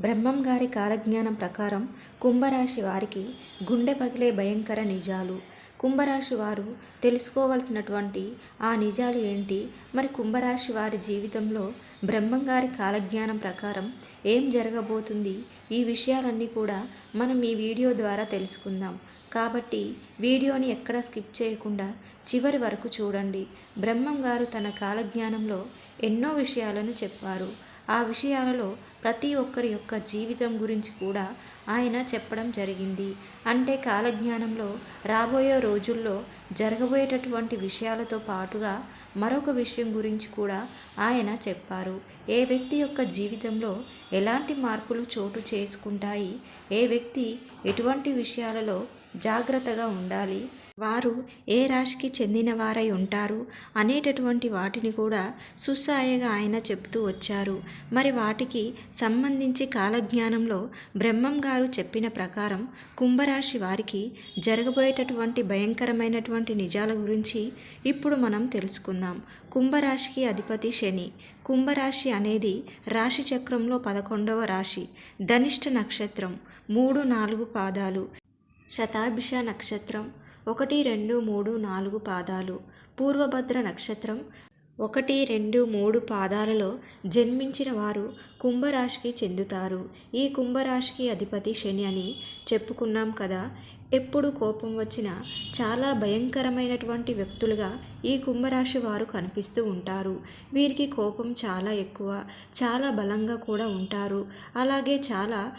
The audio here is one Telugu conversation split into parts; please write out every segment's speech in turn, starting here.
బ్రహ్మం గారి కాలజ్ఞానం ప్రకారం కుంభరాశి వారికి గుండె పగిలే భయంకర నిజాలు. కుంభరాశి వారు తెలుసుకోవలసినటువంటి ఆ నిజాలు ఏంటి? మరి కుంభరాశి వారి జీవితంలో బ్రహ్మం గారి కాలజ్ఞానం ప్రకారం ఏం జరగబోతుంది? ఈ విషయాలన్నీ కూడా మనం ఈ వీడియో ద్వారా తెలుసుకుందాం. కాబట్టి వీడియోని ఎక్కడ స్కిప్ చేయకుండా చివరి వరకు చూడండి. బ్రహ్మం గారు తన కాలజ్ఞానంలో ఎన్నో విషయాలను చెప్పారు. ఆ విషయాలలో ప్రతి ఒక్కరి యొక్క జీవితం గురించి కూడా ఆయన చెప్పడం జరిగింది. అంటే కాలజ్ఞానంలో రాబోయే రోజుల్లో జరగబోయేటటువంటి విషయాలతో పాటుగా మరొక విషయం గురించి కూడా ఆయన చెప్పారు. ఏ వ్యక్తి యొక్క జీవితంలో ఎలాంటి మార్పులు చోటు చేసుకుంటాయి? ఏ వ్యక్తి ఎటువంటి విషయాలలో జాగ్రత్తగా ఉండాలి? వారు ఏ రాశికి చెందినవారై ఉంటారు అనేటటువంటి వాటిని కూడా సుసాయగా ఆయన చెప్తూ వచ్చారు. మరి వాటికి సంబంధించి కాలజ్ఞానంలో బ్రహ్మం గారు చెప్పిన ప్రకారం కుంభరాశి వారికి జరగబోయేటటువంటి భయంకరమైనటువంటి నిజాల గురించి ఇప్పుడు మనం తెలుసుకుందాం. కుంభరాశికి అధిపతి శని. కుంభరాశి అనేది రాశి చక్రంలో పదకొండవ రాశి. ధనిష్ట నక్షత్రం. మూడు నాలుగు పాదాలు. శతాభిష నక్షత్రం. ఒకటి రెండు మూడు నాలుగు పాదాలు. పూర్వభద్ర నక్షత్రం. ఒకటి రెండు మూడు పాదాలలో జన్మించిన వారు కుంభరాశికి చెందుతారు. ఈ కుంభరాశికి అధిపతి శని అని చెప్పుకున్నాం కదా. ఎప్పుడు కోపం వచ్చినా చాలా భయంకరమైనటువంటి వ్యక్తులుగా ఈ కుంభరాశి వారు కనిపిస్తూ ఉంటారు. వీరికి కోపం చాలా ఎక్కువ చాలా బలంగా కూడా ఉంటారు. అలాగే చాలా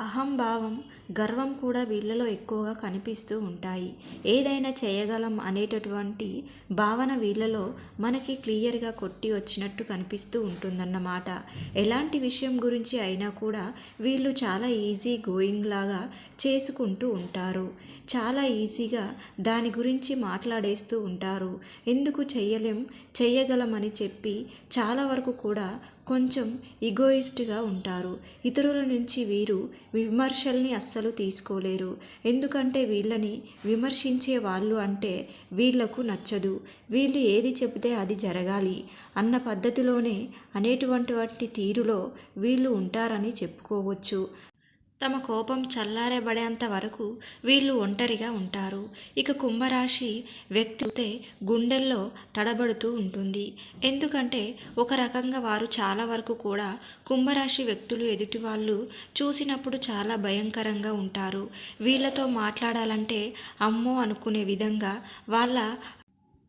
అహంభావం గర్వం కూడా వీళ్ళలో ఎక్కువగా కనిపిస్తూ ఉంటాయి. ఏదైనా చేయగలం అనేటటువంటి భావన వీళ్ళలో మనకి క్లియర్గా కొట్టి వచ్చినట్టు కనిపిస్తూ ఉంటుందన్నమాట. ఎలాంటి విషయం గురించి అయినా కూడా వీళ్ళు చాలా ఈజీ గోయింగ్ లాగా చేసుకుంటూ ఉంటారు. చాలా ఈజీగా దాని గురించి మాట్లాడేస్తూ ఉంటారు. ఎందుకు చెయ్యలేం చెయ్యగలమని చెప్పి చాలా వరకు కూడా కొంచెం ఇగోయిస్ట్గా ఉంటారు. ఇతరుల నుంచి వీరు విమర్శల్ని అస్సలు తీసుకోలేరు. ఎందుకంటే వీళ్ళని విమర్శించే వాళ్ళు అంటే వీళ్ళకు నచ్చదు. వీళ్ళు ఏది చెబితే అది జరగాలి అన్న పద్ధతిలోనే అనేటువంటి తీరులో వీళ్ళు ఉంటారని చెప్పుకోవచ్చు. తమ కోపం చల్లారబడేంత వరకు వీళ్ళు ఒంటరిగా ఉంటారు. ఇక కుంభరాశి వ్యక్తి గుండెల్లో తడబడుతూ ఉంటుంది. ఎందుకంటే ఒక రకంగా వారు చాలా వరకు కూడా కుంభరాశి వ్యక్తులు ఎదుటి వాళ్ళు చూసినప్పుడు చాలా భయంకరంగా ఉంటారు. వీళ్ళతో మాట్లాడాలంటే అమ్మో అనుకునే విధంగా వాళ్ళ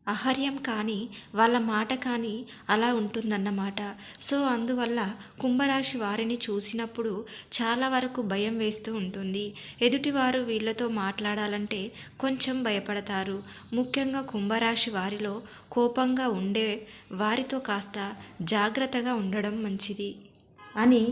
అహర్యం కానీ వాళ్ళ మాట కానీ అలా ఉంటుందన్నమాట. సో అందువల్ల కుంభరాశి వారిని చూసినప్పుడు చాలా వరకు భయం వేస్తూ ఉంటుంది. ఎదుటివారు వీళ్ళతో మాట్లాడాలంటే కొంచెం భయపడతారు. ముఖ్యంగా కుంభరాశి వారిలో కోపంగా ఉండే వారితో కాస్త జాగ్రత్తగా ఉండడం మంచిది. అని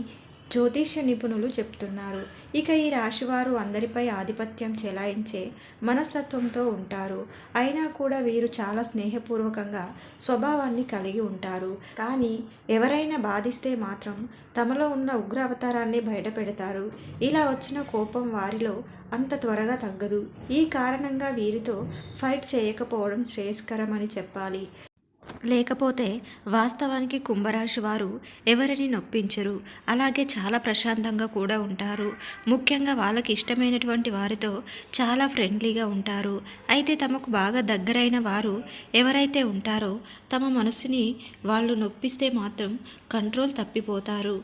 జ్యోతిష్య నిపుణులు చెప్తున్నారు. ఇక ఈ రాశివారు అందరిపై ఆధిపత్యం చెలాయించే మనస్తత్వంతో ఉంటారు. అయినా కూడా వీరు చాలా స్నేహపూర్వకంగా స్వభావాన్ని కలిగి ఉంటారు. కానీ ఎవరైనా బాధిస్తే మాత్రం తమలో ఉన్న ఉగ్ర అవతారాన్ని బయటపెడతారు. ఇలా వచ్చిన కోపం వారిలో అంత త్వరగా తగ్గదు. ఈ కారణంగా వీరితో ఫైట్ చేయకపోవడం శ్రేయస్కరమని చెప్పాలి. లేకపోతే వాస్తవానికి కుంభరాశి వారు ఎవరిని నొప్పించరు. అలాగే చాలా ప్రశాంతంగా కూడా ఉంటారు. ముఖ్యంగా వాళ్ళకి ఇష్టమైనటువంటి వారితో చాలా ఫ్రెండ్లీగా ఉంటారు. అయితే తమకు బాగా దగ్గరైన వారు ఎవరైతే ఉంటారో తమ మనసుని వాళ్ళు నొప్పిస్తే మాత్రం కంట్రోల్ తప్పిపోతారు.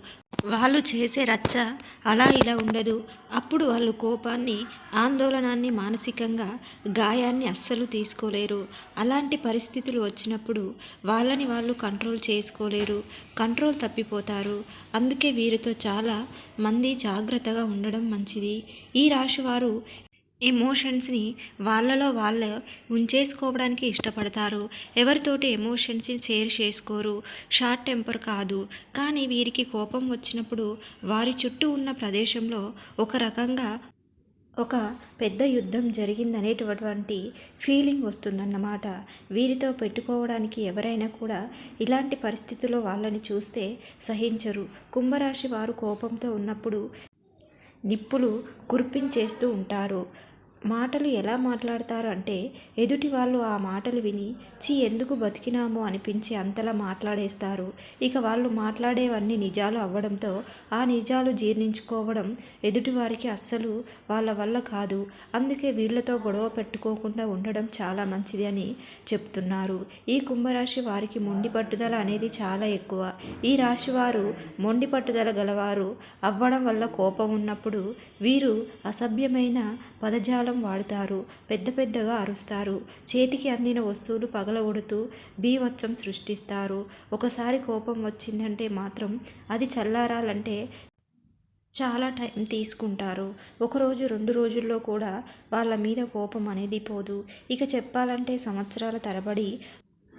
వాళ్ళు చేసే రచ్చ అలా ఇలా ఉండదు. అప్పుడు వాళ్ళు కోపాన్ని ఆందోళనాన్ని మానసికంగా గాయాన్ని అస్సలు తీసుకోలేరు. అలాంటి పరిస్థితులు వచ్చినప్పుడు వాళ్ళని వాళ్ళు కంట్రోల్ చేసుకోలేరు కంట్రోల్ తప్పిపోతారు. అందుకే వీరితో చాలా మంది జాగ్రత్తగా ఉండడం మంచిది. ఈ రాశివారు ఎమోషన్స్ని వాళ్ళలో వాళ్ళ ఉంచేసుకోవడానికి ఇష్టపడతారు. ఎవరితోటి ఎమోషన్స్ని షేర్ చేసుకోరు. షార్ట్ టెంపర్ కాదు. కానీ వీరికి కోపం వచ్చినప్పుడు వారి చుట్టూ ఉన్న ప్రదేశంలో ఒక రకంగా ఒక పెద్ద యుద్ధం జరిగిందనేటటువంటి ఫీలింగ్ వస్తుందన్నమాట. వీరితో పెట్టుకోవడానికి ఎవరైనా కూడా ఇలాంటి పరిస్థితుల్లో వాళ్ళని చూస్తే సహించరు. కుంభరాశి వారు కోపంతో ఉన్నప్పుడు నిప్పులు కురిపించేస్తూ ఉంటారు. మాటలు ఎలా మాట్లాడతారు అంటే ఎదుటి వాళ్ళు ఆ మాటలు విని చీ ఎందుకు బతికినామో అనిపించి అంతలా మాట్లాడేస్తారు. ఇక వాళ్ళు మాట్లాడేవన్నీ నిజాలు అవ్వడంతో ఆ నిజాలు జీర్ణించుకోవడం ఎదుటివారికి అస్సలు వాళ్ళ వల్ల కాదు. అందుకే వీళ్ళతో గొడవ పెట్టుకోకుండా ఉండడం చాలా మంచిది అని చెప్తున్నారు. ఈ కుంభరాశి వారికి మొండి పట్టుదల అనేది చాలా ఎక్కువ. ఈ రాశి వారు మొండి పట్టుదల గలవారు. అవ్వడం వల్ల కోపం ఉన్నప్పుడు వీరు అసభ్యమైన పదజాల వాడుతారు పెద్ద పెద్దగా అరుస్తారు. చేతికి అందిన వస్తువులు పగలగొడుతూ బీవత్సం సృష్టిస్తారు. ఒకసారి కోపం వచ్చిందంటే మాత్రం అది చల్లారాలంటే చాలా టైం తీసుకుంటారు. ఒకరోజు రెండు రోజుల్లో కూడా వాళ్ళ మీద కోపం అనేది పోదు. ఇక చెప్పాలంటే సంవత్సరాల తరబడి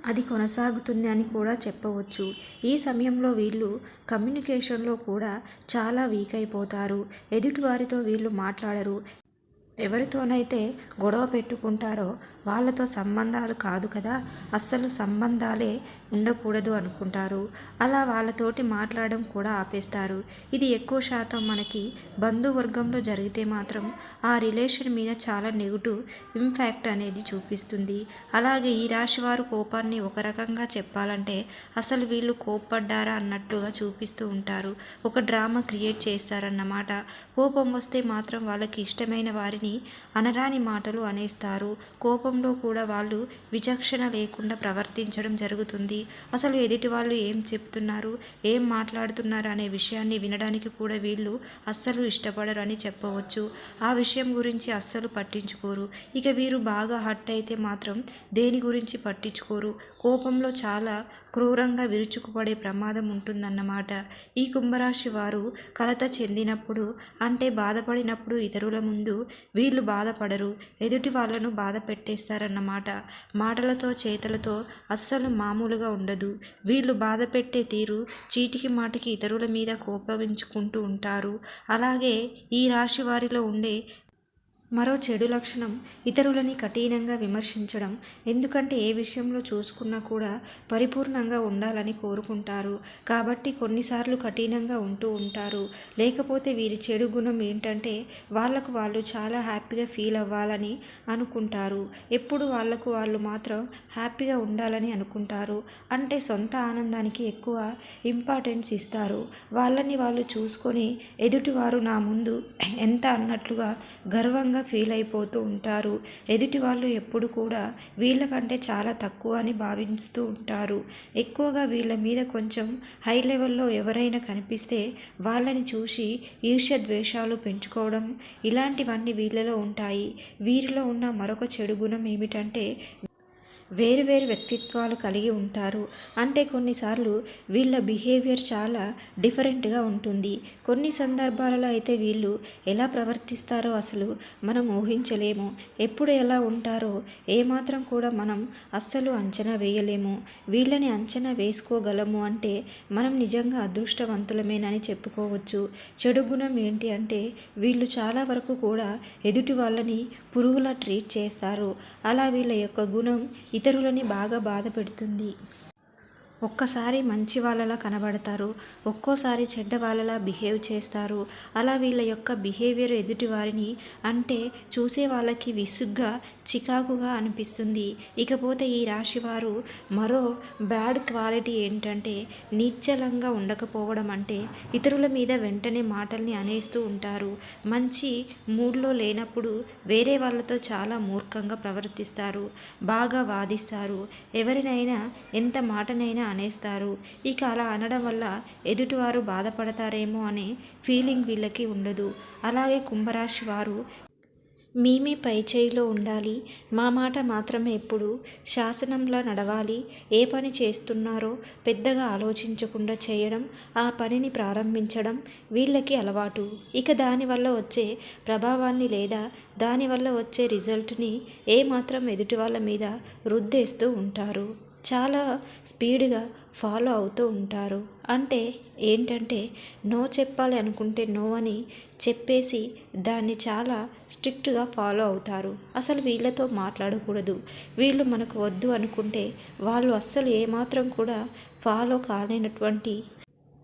అది కొనసాగుతుంది అని కూడా చెప్పవచ్చు. ఈ సమయంలో వీళ్ళు కమ్యూనికేషన్లో కూడా చాలా వీక్ అయిపోతారు. ఎదుటివారితో వీళ్ళు మాట్లాడరు. ఎవరితోనైతే గొడవ పెట్టుకుంటారో వాళ్ళతో సంబంధాలు కాదు కదా. అస్సలు సంబంధాలే ఉండకూడదు అనుకుంటారు. అలా వాళ్ళతోటి మాట్లాడడం కూడా ఆపేస్తారు. ఇది ఎక్కువ శాతం మనకి బంధువర్గంలో జరిగితే మాత్రం ఆ రిలేషన్ మీద చాలా నెగిటివ్ ఇంపాక్ట్ అనేది చూపిస్తుంది. అలాగే ఈ రాశి వారు కోపాన్ని ఒక రకంగా చెప్పాలంటే అసలు వీళ్ళు కోప్పడ్డారా అన్నట్టుగా చూపిస్తూ ఉంటారు. ఒక డ్రామా క్రియేట్ చేస్తారన్నమాట. కోపం వస్తే మాత్రం వాళ్ళకి ఇష్టమైన వారిని అనరాని మాటలు అనేస్తారు. కోపంలో కూడా వాళ్ళు విచక్షణ లేకుండా ప్రవర్తించడం జరుగుతుంది. అసలు ఎదుటి వాళ్ళు ఏం చెప్తున్నారు? ఏం మాట్లాడుతున్నారు అనే విషయాన్ని వినడానికి కూడా వీళ్ళు అస్సలు ఇష్టపడరు అని చెప్పవచ్చు. ఆ విషయం గురించి అస్సలు పట్టించుకోరు. ఇక వీరు బాగా హట్ అయితే మాత్రం దేని గురించి పట్టించుకోరు? కోపంలో చాలా క్రూరంగా విరుచుకుపడే ప్రమాదం ఉంటుందన్నమాట. ఈ కుంభరాశి వారు కలత చెందినప్పుడు అంటే బాధపడినప్పుడు ఇతరుల ముందు వీళ్ళు బాధపడరు ఎదుటి వాళ్ళను బాధ పెట్టేస్తారన్నమాట. మాటలతో చేతలతో అస్సలు మామూలుగా ఉండదు. వీళ్ళు బాధ పెట్టే తీరు చీటికి మాటికి ఇతరుల మీద కోపగించుకుంటూ ఉంటారు. అలాగే ఈ రాశి వారిలో ఉండే మరో చెడు లక్షణం ఇతరులని కఠినంగా విమర్శించడం. ఎందుకంటే ఏ విషయంలో చూసుకున్నా కూడా పరిపూర్ణంగా ఉండాలని కోరుకుంటారు. కాబట్టి కొన్నిసార్లు కఠినంగా ఉంటూ ఉంటారు. లేకపోతే వీరి చెడు గుణం ఏంటంటే వాళ్ళకు వాళ్ళు చాలా హ్యాపీగా ఫీల్ అవ్వాలని అనుకుంటారు. ఎప్పుడు వాళ్ళకు వాళ్ళు మాత్రం హ్యాపీగా ఉండాలని అనుకుంటారు. అంటే సొంత ఆనందానికి ఎక్కువ ఇంపార్టెన్స్ ఇస్తారు. వాళ్ళని వాళ్ళు చూసుకొని ఎదుటివారు నా ముందు ఎంత అన్నట్లుగా గర్వంగా ఫీల్ అయిపోతూ ఉంటారు. ఎదుటి వాళ్ళు ఎప్పుడు కూడా వీళ్ళకంటే చాలా తక్కువ అని భావిస్తూ ఉంటారు. ఎక్కువగా వీళ్ళ మీద కొంచెం హై లెవెల్లో ఎవరైనా కనిపిస్తే వాళ్ళని చూసి ఈర్ష్య ద్వేషాలు పెంచుకోవడం ఇలాంటివన్నీ వీళ్ళలో ఉంటాయి. వీరిలో ఉన్న మరొక చెడు గుణం ఏమిటంటే వేరు వేరు వ్యక్తిత్వాలు కలిగి ఉంటారు. అంటే కొన్నిసార్లు వీళ్ళ బిహేవియర్ చాలా డిఫరెంట్గా ఉంటుంది. కొన్ని సందర్భాలలో అయితే వీళ్ళు ఎలా ప్రవర్తిస్తారో అసలు మనం ఊహించలేము. ఎప్పుడు ఎలా ఉంటారో ఏమాత్రం కూడా మనం అస్సలు అంచనా వేయలేము. వీళ్ళని అంచనా వేసుకోగలము అంటే మనం నిజంగా అదృష్టవంతులమేనని చెప్పుకోవచ్చు. చెడు గుణం ఏంటి అంటే వీళ్ళు చాలా వరకు కూడా ఎదుటి వాళ్ళని పురుగులా ట్రీట్ చేస్తారు. అలా వీళ్ళ యొక్క గుణం ఇతరులని బాగా బాధ పెడుతుంది. ఒక్కసారి మంచి వాళ్ళలా కనబడతారు ఒక్కోసారి చెడ్డ వాళ్ళలా బిహేవ్ చేస్తారు. అలా వీళ్ళ యొక్క బిహేవియర్ ఎదుటి వారిని అంటే చూసే వాళ్ళకి విసుగ్గా చికాకుగా అనిపిస్తుంది. ఇకపోతే ఈ రాశి వారు మరో బ్యాడ్ క్వాలిటీ ఏంటంటే నిశ్చలంగా ఉండకపోవడం అంటే ఇతరుల మీద వెంటనే మాటల్ని అనేస్తూ ఉంటారు. మంచి మూడ్లో లేనప్పుడు వేరే వాళ్ళతో చాలా మూర్ఖంగా ప్రవర్తిస్తారు బాగా వాదిస్తారు. ఎవరినైనా ఎంత మాటనైనా అనేస్తారు. ఇక అలా అనడం వల్ల ఎదుటివారు బాధపడతారేమో అనే ఫీలింగ్ వీళ్ళకి ఉండదు. అలాగే కుంభరాశి వారు మేమే పై చేయిలో ఉండాలి. మా మాట మాత్రమే ఎప్పుడు శాసనంలా నడవాలి. ఏ పని చేస్తున్నారో పెద్దగా ఆలోచించకుండా చేయడం ఆ పనిని ప్రారంభించడం వీళ్ళకి అలవాటు. ఇక దానివల్ల వచ్చే ప్రభావాన్ని లేదా దానివల్ల వచ్చే రిజల్ట్ని ఏమాత్రం ఎదుటి వాళ్ళ మీద రుద్దేస్తూ ఉంటారు. చాలా స్పీడ్గా ఫాలో అవుతూ ఉంటారు. అంటే ఏంటంటే నో చెప్పాలి అనుకుంటే నో అని చెప్పేసి దాన్ని చాలా స్ట్రిక్ట్గా ఫాలో అవుతారు. అసలు వీళ్ళతో మాట్లాడకూడదు. వీళ్ళు మనకు వద్దు అనుకుంటే వాళ్ళు అస్సలు ఏమాత్రం కూడా ఫాలో కాలేనటువంటి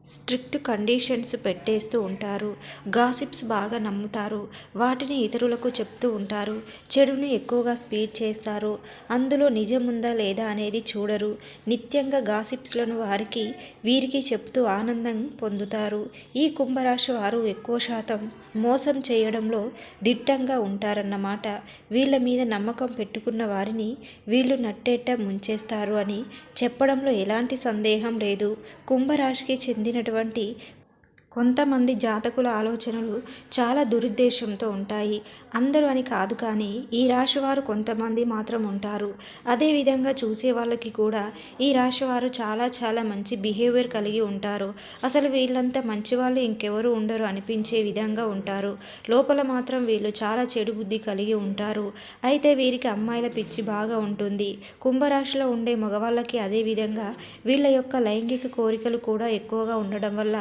స్ట్రిక్ట్ కండిషన్స్ పెట్టేస్తూ ఉంటారు. గాసిప్స్ బాగా నమ్ముతారు. వాటిని ఇతరులకు చెప్తూ ఉంటారు. చెడును ఎక్కువగా స్పీడ్ చేస్తారు. అందులో నిజముందా లేదా అనేది చూడరు. నిత్యంగా గాసిప్స్లను వారికి వీరికి చెప్తూ ఆనందం పొందుతారు. ఈ కుంభరాశి వారు ఎక్కువ శాతం మోసం చేయడంలో దిట్టంగా ఉంటారన్నమాట. వీళ్ళ మీద నమ్మకం పెట్టుకున్న వారిని వీళ్ళు నట్టేట ముంచేస్తారు అని చెప్పడంలో ఎలాంటి సందేహం లేదు. కుంభరాశికి చెందిన చెందినటువంటి కొంతమంది జాతకుల ఆలోచనలు చాలా దురుద్దేశంతో ఉంటాయి. అందరూ అని కాదు కానీ ఈ రాశి వారు కొంతమంది మాత్రం ఉంటారు. అదేవిధంగా చూసే వాళ్ళకి కూడా ఈ రాశి వారు చాలా చాలా మంచి బిహేవియర్ కలిగి ఉంటారు. అసలు వీళ్ళంతా మంచివాళ్ళు ఇంకెవరు ఉండరు అనిపించే విధంగా ఉంటారు. లోపల మాత్రం వీళ్ళు చాలా చెడు బుద్ధి కలిగి ఉంటారు. అయితే వీరికి అమ్మాయిల పిచ్చి బాగా ఉంటుంది. కుంభరాశిలో ఉండే మగవాళ్ళకి అదేవిధంగా వీళ్ళ యొక్క లైంగిక కోరికలు కూడా ఎక్కువగా ఉండడం వల్ల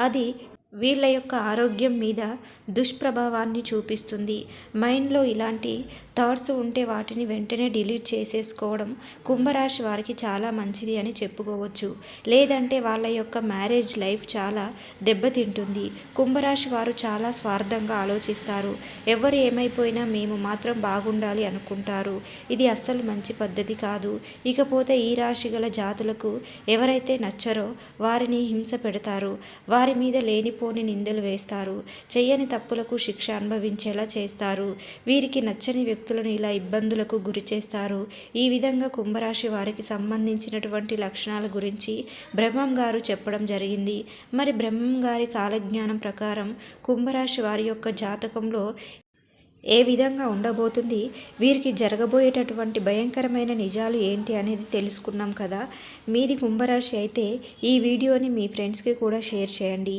అది వీళ్ళ యొక్క ఆరోగ్యం మీద దుష్ప్రభావాన్ని చూపిస్తుంది. మైండ్లో ఇలాంటి థాట్స్ ఉంటే వాటిని వెంటనే డిలీట్ చేసేసుకోవడం కుంభరాశి వారికి చాలా మంచిది అని చెప్పుకోవచ్చు. లేదంటే వాళ్ళ యొక్క మ్యారేజ్ లైఫ్ చాలా దెబ్బతింటుంది. కుంభరాశి వారు చాలా స్వార్థంగా ఆలోచిస్తారు. ఎవరు ఏమైపోయినా మేము మాత్రం బాగుండాలి అనుకుంటారు. ఇది అస్సలు మంచి పద్ధతి కాదు. ఇకపోతే ఈ రాశి గల జాతులకు ఎవరైతే నచ్చరో వారిని హింస పెడతారు. వారి మీద లేని లేనిపోని నిందలు వేస్తారు. చెయ్యని తప్పులకు శిక్ష అనుభవించేలా చేస్తారు. వీరికి నచ్చని వ్యక్తులను ఇలా ఇబ్బందులకు గురి చేస్తారు. ఈ విధంగా కుంభరాశి వారికి సంబంధించినటువంటి లక్షణాల గురించి బ్రహ్మం గారు చెప్పడం జరిగింది. మరి బ్రహ్మం గారి కాలజ్ఞానం ప్రకారం కుంభరాశి వారి యొక్క జాతకంలో ఏ విధంగా ఉండబోతుంది? వీరికి జరగబోయేటటువంటి భయంకరమైన నిజాలు ఏంటి అనేది తెలుసుకున్నాం కదా. మీది కుంభరాశి అయితే ఈ వీడియోని మీ ఫ్రెండ్స్కి కూడా షేర్ చేయండి.